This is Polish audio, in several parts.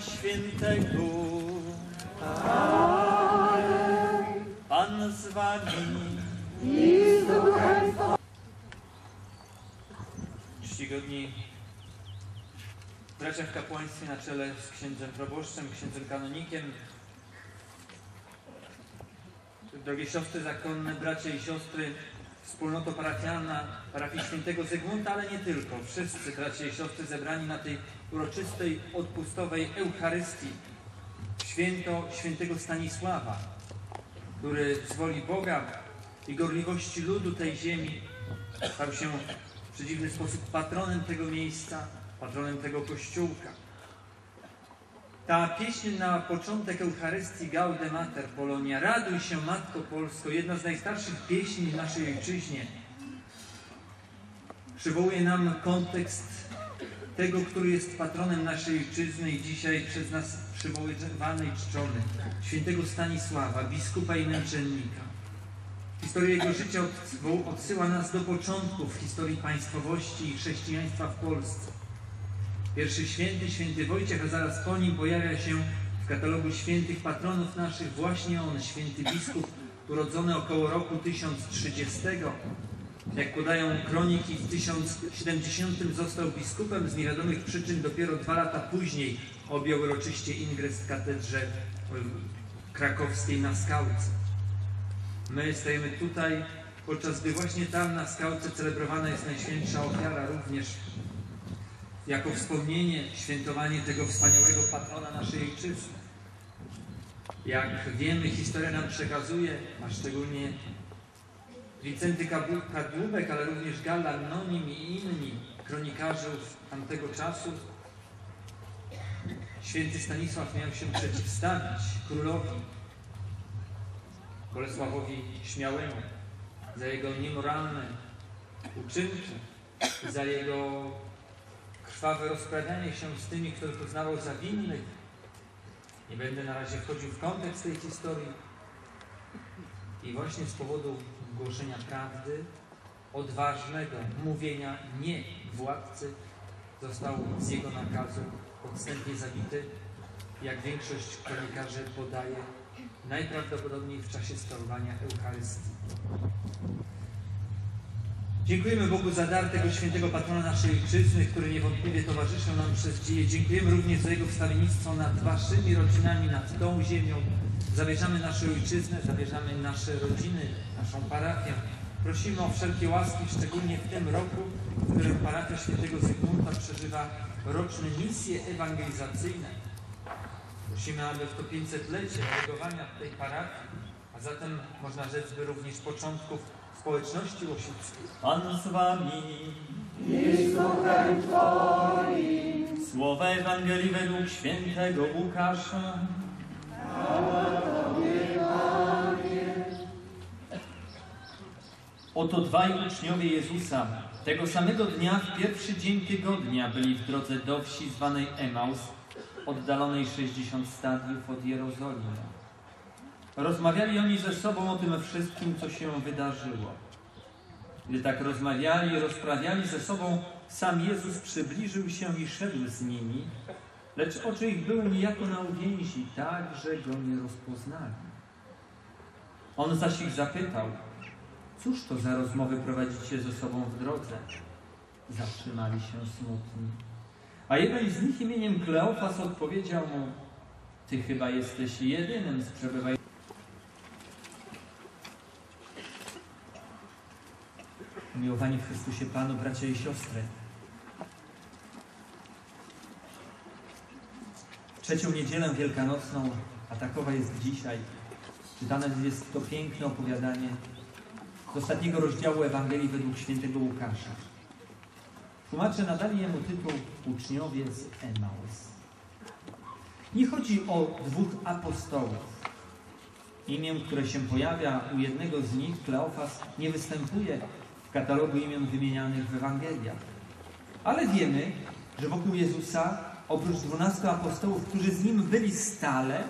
Świętego. Pan z wami. Czcigodni bracia w kapłaństwie na czele z księdzem proboszczem, księdzem kanonikiem, drogie siostry zakonne, bracia i siostry, wspólnoto parafialna parafii świętego Zygmunta, ale nie tylko. Wszyscy bracia i siostry zebrani na tej uroczystej, odpustowej Eucharystii. Święto świętego Stanisława, który z woli Boga i gorliwości ludu tej ziemi stał się w przedziwny sposób patronem tego miejsca, patronem tego kościółka. Ta pieśń na początek Eucharystii Gaude Mater Polonia, Raduj się Matko Polsko, jedna z najstarszych pieśni w naszej ojczyźnie, przywołuje nam kontekst tego, który jest patronem naszej ojczyzny i dzisiaj przez nas przywoływany i czczony, świętego Stanisława, biskupa i męczennika. Historia jego życia od- odsyła nas do początków historii państwowości i chrześcijaństwa w Polsce. Pierwszy święty, święty Wojciech, a zaraz po nim pojawia się w katalogu świętych patronów naszych właśnie on, święty biskup, urodzony około roku 1030. Jak podają kroniki, w 1070 został biskupem, z niewiadomych przyczyn dopiero dwa lata później objął uroczyście ingres w katedrze krakowskiej na Skałce. My stajemy tutaj, podczas gdy właśnie tam na Skałce celebrowana jest Najświętsza Ofiara również jako wspomnienie, świętowanie tego wspaniałego patrona naszej ojczyzny. Jak wiemy, historia nam przekazuje, a szczególnie Wincenty Kadłubek, ale również Gallan Nonim i inni kronikarze tamtego czasu, święty Stanisław miał się przeciwstawić królowi Bolesławowi Śmiałemu za jego niemoralne uczynki, za jego krwawe rozprawianie się z tymi, których uznawał za winnych. Nie będę na razie wchodził w kontekst tej historii. I właśnie z powodu głoszenia prawdy, odważnego mówienia nie władcy, został z jego nakazu podstępnie zabity, jak większość kronikarzy podaje, najprawdopodobniej w czasie sprawowania Eucharystii. Dziękujemy Bogu za dar tego świętego patrona naszej ojczyzny, który niewątpliwie towarzyszył nam przez dzieje. Dziękujemy również za jego wstawiennictwo nad waszymi rodzinami, nad tą ziemią. Zawierzamy naszą ojczyznę, zawierzamy nasze rodziny, naszą parafię. Prosimy o wszelkie łaski, szczególnie w tym roku, w którym parafia świętego Zygmunta przeżywa roczne misje ewangelizacyjne. Prosimy, aby w to 500-lecie reagowania tej parafii, a zatem można rzec by również początków społeczności łosickiej. Pan z wami. Słowa Ewangelii według świętego Łukasza. Oto dwaj uczniowie Jezusa tego samego dnia w pierwszy dzień tygodnia byli w drodze do wsi zwanej Emaus, oddalonej 60 stadiów od Jerozolimy. Rozmawiali oni ze sobą o tym wszystkim, co się wydarzyło. Gdy tak rozmawiali i rozprawiali ze sobą, sam Jezus przybliżył się i szedł z nimi, lecz oczy ich były niejako na uwięzi, tak, że go nie rozpoznali. On zaś ich zapytał, cóż to za rozmowy prowadzicie ze sobą w drodze? Zatrzymali się smutni. A jeden z nich imieniem Kleofas odpowiedział mu, ty chyba jesteś jedynym z przebywających Umiłowani w Chrystusie Panu, bracia i siostry. Trzecią niedzielę wielkanocną, a takowa jest dzisiaj, czytane jest to piękne opowiadanie z ostatniego rozdziału Ewangelii według świętego Łukasza. Tłumacze nadali jemu tytuł Uczniowie z Emaus. Nie chodzi o dwóch apostołów. Imię, które się pojawia u jednego z nich, Kleofas, nie występuje w katalogu imion wymienianych w Ewangeliach. Ale wiemy, że wokół Jezusa, oprócz dwunastu apostołów, którzy z Nim byli stale,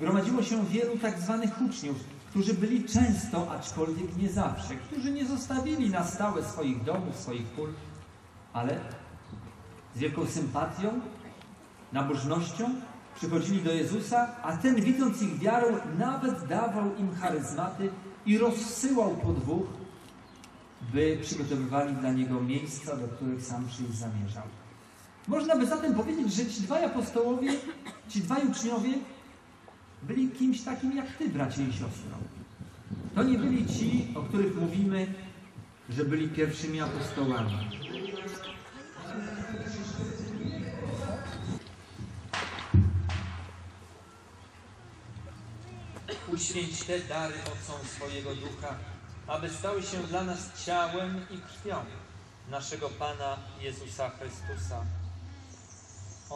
gromadziło się wielu tak zwanych uczniów, którzy byli często, aczkolwiek nie zawsze, którzy nie zostawili na stałe swoich domów, swoich pól, ale z wielką sympatią, nabożnością przychodzili do Jezusa, a ten widząc ich wiarę nawet dawał im charyzmaty i rozsyłał po dwóch, by przygotowywali dla Niego miejsca, do których sam przyjść zamierzał. Można by zatem powiedzieć, że ci dwaj apostołowie, ci dwaj uczniowie byli kimś takim jak Ty, bracie i siostro. To nie byli ci, o których mówimy, że byli pierwszymi apostołami. Uświęć te dary mocą swojego ducha, aby stały się dla nas ciałem i krwią naszego Pana Jezusa Chrystusa.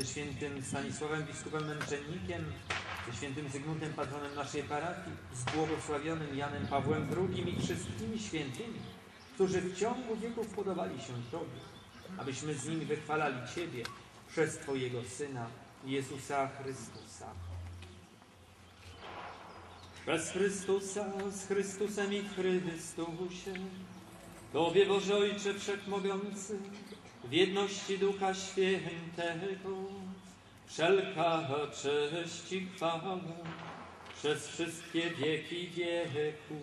Ze świętym Stanisławem biskupem męczennikiem, ze świętym Zygmuntem patronem naszej parafii, z błogosławionym Janem Pawłem II i wszystkimi świętymi, którzy w ciągu wieków podobali się Tobie, abyśmy z nimi wychwalali Ciebie przez Twojego Syna, Jezusa Chrystusa. Przez Chrystusa, z Chrystusem i w Chrystusie, Tobie Boże Ojcze Wszechmogący, w jedności Ducha Świętego, wszelka cześć i chwała przez wszystkie wieki wieków.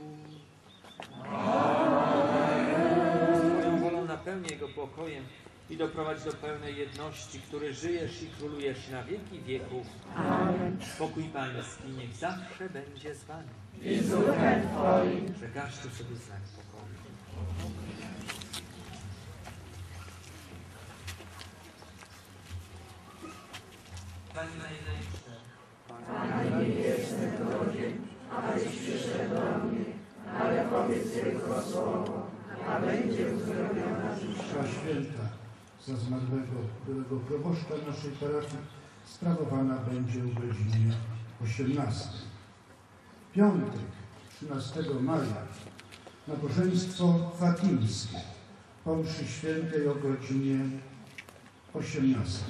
Swoją wolą napełnij Jego pokojem i doprowadź do pełnej jedności, który żyjesz i królujesz na wieki wieków. Spokój Pański niech zawsze będzie z Wami. I z duchem Twoim. Przekażcie sobie znak pokoju. Pani najlepsze. Panie nie jestem godzien, abyś przyszedł do mnie, ale powiedz tylko słowo, a będzie uzdrowiona dusza. Święta za zmarłego byłego proboszcza naszej parafii sprawowana będzie o godzinie 18. Piątek, 13 maja, nabożeństwo fatimskie po mszy świętej o godzinie 18.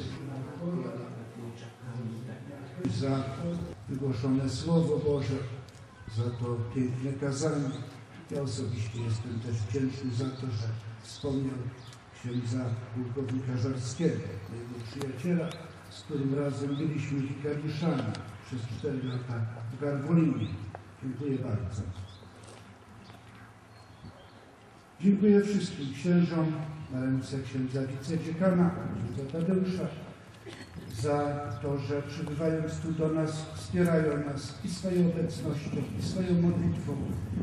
Za wygłoszone Słowo Boże, za to piękne kazanie. Ja osobiście jestem też wdzięczny za to, że wspomniał księdza pułkownika Żarskiego, mojego przyjaciela, z którym razem byliśmy wikariuszami przez cztery lata w Garwolinie. Dziękuję bardzo. Dziękuję wszystkim księżom na ręce księdza wicedziekana, księdza Tadeusza, za to, że przybywając tu do nas, wspierają nas i swoją obecnością, i swoją modlitwą,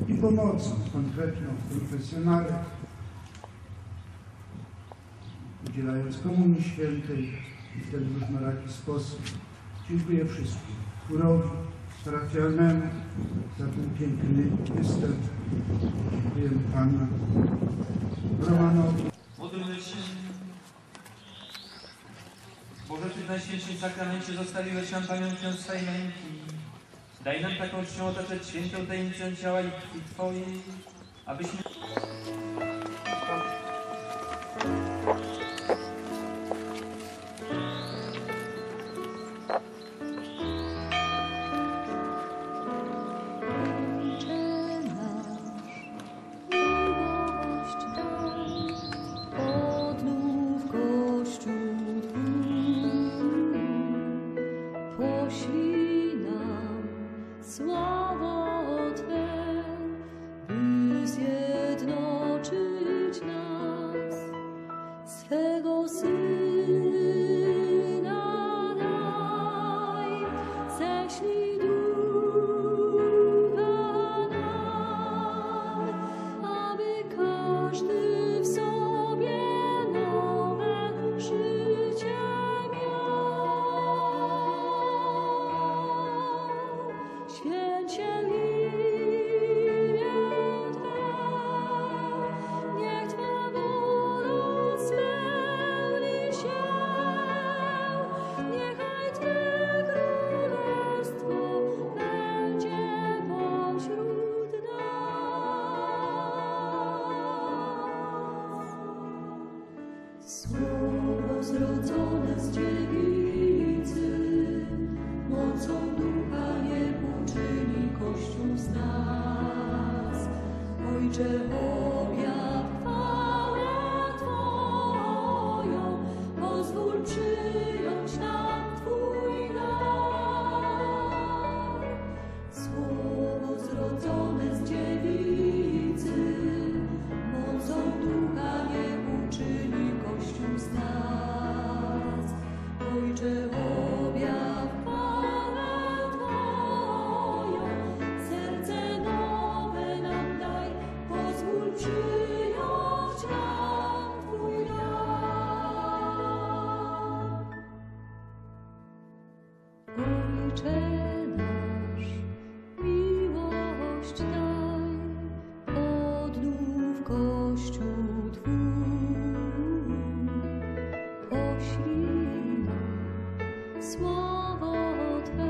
i pomocą konkretną w konfesjonale, udzielając Komunii Świętej w ten różnoraki sposób. Dziękuję wszystkim, chórowi, parafialnemu za ten piękny występ. Dziękujemy Panu Romanowi. Módlmy się. Boże, Ty w Najświętszym Sakramencie zostawiłeś nam pamiątkę swej męki. Daj nam taką czcią otaczać świętą tajemnicę ciała i krwi Twojej, abyśmy... Ojcze, słowo Twe,